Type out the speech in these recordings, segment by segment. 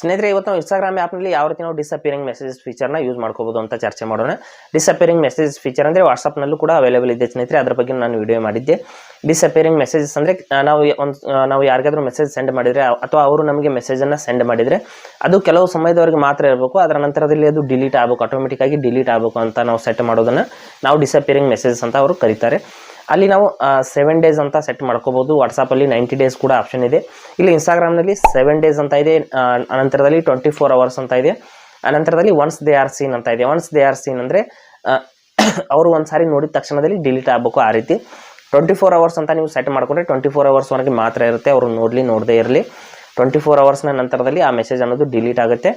ಸ್ನೇಹಿತರೆ, ಇವತ್ತು ನಾವು ಇನ್ಸ್ಟಾಗ್ರಾಮ್ ಆ್ಯಪ್ನಲ್ಲಿ ಯಾವ ರೀತಿ ನಾವು ಡಿಸಪಿಯರಿಂಗ್ ಮೆಸೇಜಸ್ ಫೀಚರ್ನ ಯೂಸ್ ಮಾಡ್ಕೋಬೋದು ಅಂತ ಚರ್ಚೆ ಮಾಡೋಣ. ಡಿಸಪಿಯರಿಂಗ್ ಮೆಸೇಜಸ್ ಫೀಚರ್ ಅಂದರೆ ವಾಟ್ಸಪ್ನಲ್ಲೂ ಕೂಡ ಅವೈಲೇಬಲ್ ಇದೆ ಸ್ನೇಹಿತರೆ, ಅದ್ರ ಬಗ್ಗೆ ನಾನು ವಿಡಿಯೋ ಮಾಡಿದ್ದೆ. ಡಿಸಪಿಯರಿಂಗ್ ಮೆಸೇಜಸ್ ಅಂದರೆ ನಾವು ಒಂದು ನಾವು ಯಾರಿಗಾದರೂ ಮೆಸೇಜ್ ಸೆಂಡ್ ಮಾಡಿದರೆ ಅಥವಾ ಅವರು ನಮಗೆ ಮೆಸೇಜನ್ನು ಸೆಂಡ್ ಮಾಡಿದರೆ, ಅದು ಕೆಲವು ಸಮಯದವರೆಗೆ ಮಾತ್ರ ಇರಬೇಕು, ಅದರ ನಂತರದಲ್ಲಿ ಅದು ಡಿಲೀಟ್ ಆಗಬೇಕು ಆಟೋಮೆಟಿಕ್ ಆಗಿ ಡಿಲೀಟ್ ಆಗಬೇಕು ಅಂತ ನಾವು ಸೆಟ್ ಮಾಡೋದನ್ನು ನಾವು ಡಿಸಪಿಯರಿಂಗ್ ಮೆಸೇಜಸ್ ಅಂತ ಅವರು ಕರೀತಾರೆ. ಅಲ್ಲಿ ನಾವು ಸೆವೆನ್ ಡೇಸ್ ಅಂತ ಸೆಟ್ ಮಾಡ್ಕೋಬೋದು. ವಾಟ್ಸಪ್ಪಲ್ಲಿ ನೈಂಟಿ ಡೇಸ್ ಕೂಡ ಆಪ್ಷನ್ ಇದೆ. ಇಲ್ಲಿ ಇನ್ಸ್ಟಾಗ್ರಾಮ್ನಲ್ಲಿ ಸೆವೆನ್ ಡೇಸ್ ಅಂತ ಇದೆ. ಅನಂತರದಲ್ಲಿ ಟ್ವೆಂಟಿ ಫೋರ್ ಅವರ್ಸ್ ಅಂತ ಇದೆ. ಅನಂತರದಲ್ಲಿ ಒನ್ಸ್ ದೇ ಆರ್ ಸೀನ್ ಅಂತ ಇದೆ. ಒನ್ಸ್ ದೇ ಆರ್ ಸೀನ್ ಅಂದರೆ ಅವರು ಒಂದು ಸಾರಿ ನೋಡಿದ ತಕ್ಷಣದಲ್ಲಿ ಡಿಲೀಟ್ ಆಗಬೇಕು ಆ ರೀತಿ. ಟ್ವೆಂಟಿ ಫೋರ್ ಅವರ್ಸ್ ಅಂತ ನೀವು ಸೆಟ್ ಮಾಡಿಕೊಂಡ್ರೆ ಟ್ವೆಂಟಿ ಫೋರ್ ಅವರ್ಸ್ವರೆಗೆ ಮಾತ್ರ ಇರುತ್ತೆ. ಅವರು ನೋಡಲಿ, ನೋಡದೇ ಇರಲಿ. ಟ್ವೆಂಟಿ ಫೋರ್ ಅವರ್ಸ್ನ ನಂತರದಲ್ಲಿ ಆ ಮೆಸೇಜ್ ಅನ್ನೋದು ಡಿಲೀಟ್ ಆಗುತ್ತೆ.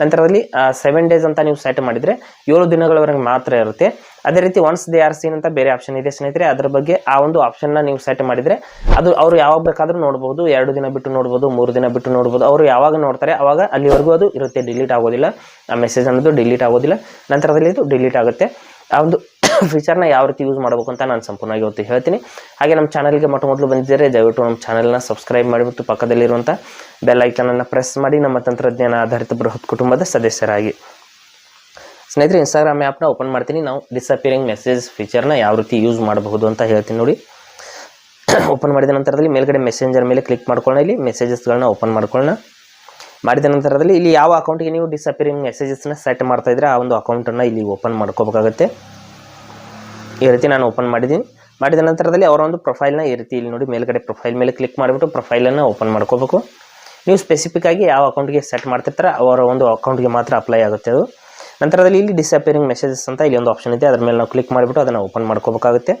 ನಂತರದಲ್ಲಿ ಸೆವೆನ್ ಡೇಸ್ ಅಂತ ನೀವು ಸೆಟ್ ಮಾಡಿದರೆ ಏಳು ದಿನಗಳವರೆಗೆ ಮಾತ್ರ ಇರುತ್ತೆ. ಅದೇ ರೀತಿ ಒನ್ಸ್ ದೇ ಆರ್ ಸೀನ್ ಅಂತ ಬೇರೆ ಆಪ್ಷನ್ ಇದೆ ಸ್ನೇಹಿತರೆ. ಅದ್ರ ಬಗ್ಗೆ ಆ ಒಂದು ಆಪ್ಷನ್ನ ನೀವು ಸೆಟ್ ಮಾಡಿದರೆ ಅದು ಅವರು ಯಾವಾಗ ಬೇಕಾದರೂ ನೋಡ್ಬೋದು. ಎರಡು ದಿನ ಬಿಟ್ಟು ನೋಡ್ಬೋದು, ಮೂರು ದಿನ ಬಿಟ್ಟು ನೋಡ್ಬೋದು. ಅವರು ಯಾವಾಗ ನೋಡ್ತಾರೆ ಅವಾಗ ಅಲ್ಲಿವರೆಗೂ ಅದು ಇರುತ್ತೆ ಡಿಲೀಟ್ ಆಗೋದಿಲ್ಲ. ಆ ಮೆಸೇಜ್ ಅನ್ನೋದು ಡಿಲೀಟ್ ಆಗೋದಿಲ್ಲ. ನಂತರದಲ್ಲಿ ಇದು ಡಿಲೀಟ್ ಆಗುತ್ತೆ. ಆ ಒಂದು ಫೀಚರ್ನ ಯಾವ ರೀತಿ ಯೂಸ್ ಮಾಡಬೇಕು ಅಂತ ನಾನು ಸಂಪೂರ್ಣವಾಗಿ ಇವತ್ತು ಹೇಳ್ತೀನಿ. ಹಾಗೆ ನಮ್ಮ ಚಾನಲ್ಗೆ ಮೊಟ್ಟ ಮೊದಲು ಬಂದಿದ್ದರೆ, ದಯವಿಟ್ಟು ನಮ್ಮ ಚಾನಲ್ನ ಸಬ್ಸ್ಕ್ರೈಬ್ ಮಾಡಿಬಿಟ್ಟು ಪಕ್ಕದಲ್ಲಿರುವಂಥ ಬೆಲ್ ಐಕನನ್ನು ಪ್ರೆಸ್ ಮಾಡಿ. ನಮ್ಮ ತಂತ್ರಜ್ಞಾನ ಆಧಾರಿತ ಬೃಹತ್ ಕುಟುಂಬದ ಸದಸ್ಯರಾಗಿ. ಸ್ನೇಹಿತರೆ ಇನ್ಸ್ಟಾಗ್ರಾಮ್ ಆ್ಯಪ್ನ ಓಪನ್ ಮಾಡ್ತೀನಿ. ನಾವು ಡಿಸಪಿಯರಿಂಗ್ ಮೆಸೇಜ್ ಫೀಚರ್ನ ಯಾವ ರೀತಿ ಯೂಸ್ ಮಾಡಬಹುದು ಅಂತ ಹೇಳ್ತೀನಿ ನೋಡಿ. ಓಪನ್ ಮಾಡಿದ ನಂತರದಲ್ಲಿ ಮೇಲ್ಗಡೆ ಮೆಸೇಂಜರ್ ಮೇಲೆ ಕ್ಲಿಕ್ ಮಾಡ್ಕೊಳ್ಳೋಣ. ಇಲ್ಲಿ ಮೆಸೇಜಸ್ಗಳನ್ನ ಓಪನ್ ಮಾಡ್ಕೊಳ್ಳೋಣ. ಮಾಡಿದ ನಂತರದಲ್ಲಿ ಇಲ್ಲಿ ಯಾವ ಅಕೌಂಟಿಗೆ ನೀವು ಡಿಸಪಿಯರಿಂಗ್ ಮೆಸೇಜಸ್ನ ಸೆಟ್ ಮಾಡ್ತಾ ಇದ್ರೆ ಆ ಒಂದು ಅಕೌಂಟನ್ನು ಇಲ್ಲಿ ಓಪನ್ ಮಾಡ್ಕೋಬೇಕಾಗುತ್ತೆ. ಈ ರೀತಿ ನಾನು ಓಪನ್ ಮಾಡಿದ್ದೀನಿ. ಮಾಡಿದ ನಂತರದಲ್ಲಿ ಅವರ ಒಂದು ಪ್ರೊಫೈಲ್ನ ಈ ರೀತಿ ಇಲ್ಲಿ ನೋಡಿ, ಮೇಲ್ಗಡೆ ಪ್ರೊಫೈಲ್ ಮೇಲೆ ಕ್ಲಿಕ್ ಮಾಡಿಬಿಟ್ಟು ಪ್ರೊಫೈಲನ್ನು ಓಪನ್ ಮಾಡ್ಕೋಬೇಕು. ನೀವು ಸ್ಪೆಸಿಫಿಕ್ ಆಗಿ ಯಾವ ಅಕೌಂಟ್ಗೆ ಸೆಟ್ ಮಾಡ್ತಿರ್ತಾರೆ, ಅವರ ಒಂದು ಅಕೌಂಟ್ಗೆ ಮಾತ್ರ ಅಪ್ಲೈ ಆಗುತ್ತೆ ಅದು. ನಂತರದಲ್ಲಿ ಇಲ್ಲಿ ಡಿಸಪಿಯರಿಂಗ್ ಮೆಸೇಜಸ್ ಅಂತ ಇಲ್ಲಿ ಒಂದು ಆಪ್ಷನ್ ಇದೆ. ಅದ್ರ ಮೇಲೆ ನಾವು ಕ್ಲಿಕ್ ಮಾಡಿಬಿಟ್ಟು ಅದನ್ನು ಓಪನ್ ಮಾಡ್ಕೋಬೇಕಾಗುತ್ತೆ.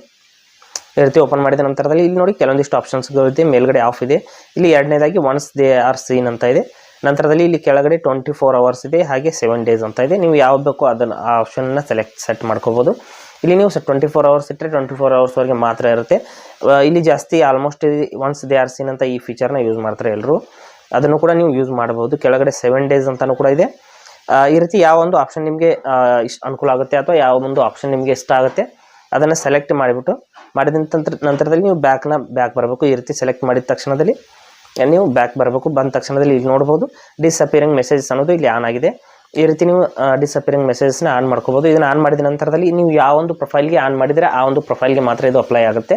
ಈ ರೀತಿ ಓಪನ್ ಮಾಡಿದ ನಂತರದಲ್ಲಿ ಇಲ್ಲಿ ನೋಡಿ ಕೆಲವೊಂದಿಷ್ಟು ಆಪ್ಷನ್ಸ್ಗಳಿದೆ ಮೇಲ್ಗಡೆ ಆಫ್ ಇದೆ. ಇಲ್ಲಿ ಎರಡನೇದಾಗಿ ಒನ್ಸ್ ದೇ ಆರ್ ಸೀನ್ ಅಂತ ಇದೆ. ನಂತರದಲ್ಲಿ ಇಲ್ಲಿ ಕೆಳಗಡೆ ಟ್ವೆಂಟಿ ಫೋರ್ ಅವರ್ಸ್ ಇದೆ. ಹಾಗೆ ಸೆವೆನ್ ಡೇಸ್ ಅಂತ ಇದೆ. ನೀವು ಯಾವ ಬೇಕೋ ಅದನ್ನು ಆ ಆಪ್ಷನ್ನ ಸೆಲೆಕ್ಟ್ ಸೆಟ್ ಮಾಡ್ಕೋಬೋದು. ಇಲ್ಲಿ ನೀವು ಟ್ವೆಂಟಿ ಫೋರ್ ಅವರ್ಸ್ ಇಟ್ಟರೆ ಟ್ವೆಂಟಿ ಫೋರ್ ಅವರ್ಸ್ವರೆಗೆ ಮಾತ್ರ ಇರುತ್ತೆ. ಇಲ್ಲಿ ಜಾಸ್ತಿ almost once they are seen ಅಂತ ಈ ಫೀಚರ್ನ ಯೂಸ್ ಮಾಡ್ತಾರೆ ಎಲ್ಲರೂ ಅದನ್ನು ಕೂಡ ನೀವು ಯೂಸ್ ಮಾಡ್ಬೋದು ಕೆಳಗಡೆ ಸೆವೆನ್ ಡೇಸ್ ಅಂತಲೂ ಕೂಡ ಇದೆ. ಈ ರೀತಿ ಯಾವ ಒಂದು ಆಪ್ಷನ್ ನಿಮಗೆ ಇಷ್ಟ ಅನುಕೂಲ ಆಗುತ್ತೆ ಅಥವಾ ಯಾವ ಒಂದು ಆಪ್ಷನ್ ನಿಮಗೆ ಇಷ್ಟ ಆಗುತ್ತೆ, ಅದನ್ನು ಸೆಲೆಕ್ಟ್ ಮಾಡಿಬಿಟ್ಟು, ಮಾಡಿದ ನಂತರ, ನಂತರದಲ್ಲಿ ನೀವು ಬ್ಯಾಕ್ನ ಬ್ಯಾಕ್ ಬರಬೇಕು. ಈ ರೀತಿ ಸೆಲೆಕ್ಟ್ ಮಾಡಿದ ತಕ್ಷಣದಲ್ಲಿ, ನೀವು ಬ್ಯಾಕ್ ಬರಬೇಕು. ಬಂದ ತಕ್ಷಣದಲ್ಲಿ ಇಲ್ಲಿ ನೋಡ್ಬೋದು ಡಿಸಪಿಯರಿಂಗ್ ಮೆಸೇಜಸ್ ಅನ್ನೋದು ಇಲ್ಲಿ ಆನ್ ಆಗಿದೆ. ಈ ರೀತಿ ನೀವು ಡಿಸಪಿಯರಿಂಗ್ ಮೆಸೇಜಸ್ನ ಆನ್ ಮಾಡ್ಕೋಬೋದು. ಇದನ್ನು ಆನ್ ಮಾಡಿದ ನಂತರದಲ್ಲಿ ನೀವು ಯಾವ ಒಂದು ಪ್ರೊಫೈಲ್ಗೆ ಆನ್ ಮಾಡಿದರೆ ಆ ಒಂದು ಪ್ರೊಫೈಲ್ಗೆ ಮಾತ್ರ ಇದು ಅಪ್ಲೈ ಆಗುತ್ತೆ.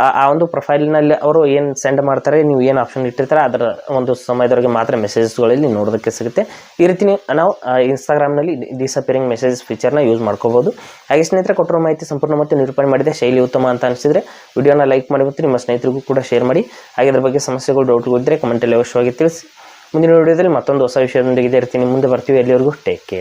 ಆ- ಒಂದು ಪ್ರೊಫೈಲ್ನಲ್ಲಿ ಅವರು ಏನು ಸೆಂಡ್ ಮಾಡ್ತಾರೆ, ನೀವು ಏನು ಆಪ್ಷನ್ ಇಟ್ಟಿರ್ತಾರೆ, ಅದರ ಒಂದು ಸಮಯದವರೆಗೆ ಮಾತ್ರ ಮೆಸೇಜಸ್ಗಳಲ್ಲಿ ನೋಡೋದಕ್ಕೆ ಸಿಗುತ್ತೆ. ಈ ರೀತಿ ನೀವು- ಇನ್ಸ್ಟಾಗ್ರಾಮ್ನಲ್ಲಿ ಡಿಸಪಿಯರಿಂಗ್ ಮೆಸೇಜಸ್ ಫೀಚರ್ನ ಯೂಸ್ ಮಾಡ್ಕೋಬೋದು. ಹಾಗೆ ಸ್ನೇಹಿತರೆ, ಕೊಟ್ಟಿರೋ ಮಾಹಿತಿ ಸಂಪೂರ್ಣ ಮತ್ತು ನಿರೂಪಣೆ ಮಾಡಿದೆ. ಶೈಲಿ ಉತ್ತಮ ಅಂತ ಅನಿಸಿದರೆ ವಿಡಿಯೋನ ಲೈಕ್ ಮಾಡಿ ಮತ್ತು ನಿಮ್ಮ ಸ್ನೇಹಿತರಿಗೂ ಕೂಡ ಶೇರ್ ಮಾಡಿ. ಹಾಗೆ ಅದರ ಬಗ್ಗೆ ಸಮಸ್ಯೆಗಳು ಡೌಟ್ಗಳು ಇದ್ದರೆ ಕಮೆಂಟಲ್ಲಿ ಅವಶ್ಯವಾಗಿ ತಿಳಿಸಿ. ಮುಂದಿನ ವಿಡಿಯೋದಲ್ಲಿ ಮತ್ತೊಂದು ಹೊಸ ವಿಷಯದೊಂದಿಗೆ ಇರ್ತೀನಿ ಮುಂದೆ ಬರ್ತೀವಿ. ಎಲ್ಲಿವರೆಗೂ ಟೇಕ್ ಕೇರ್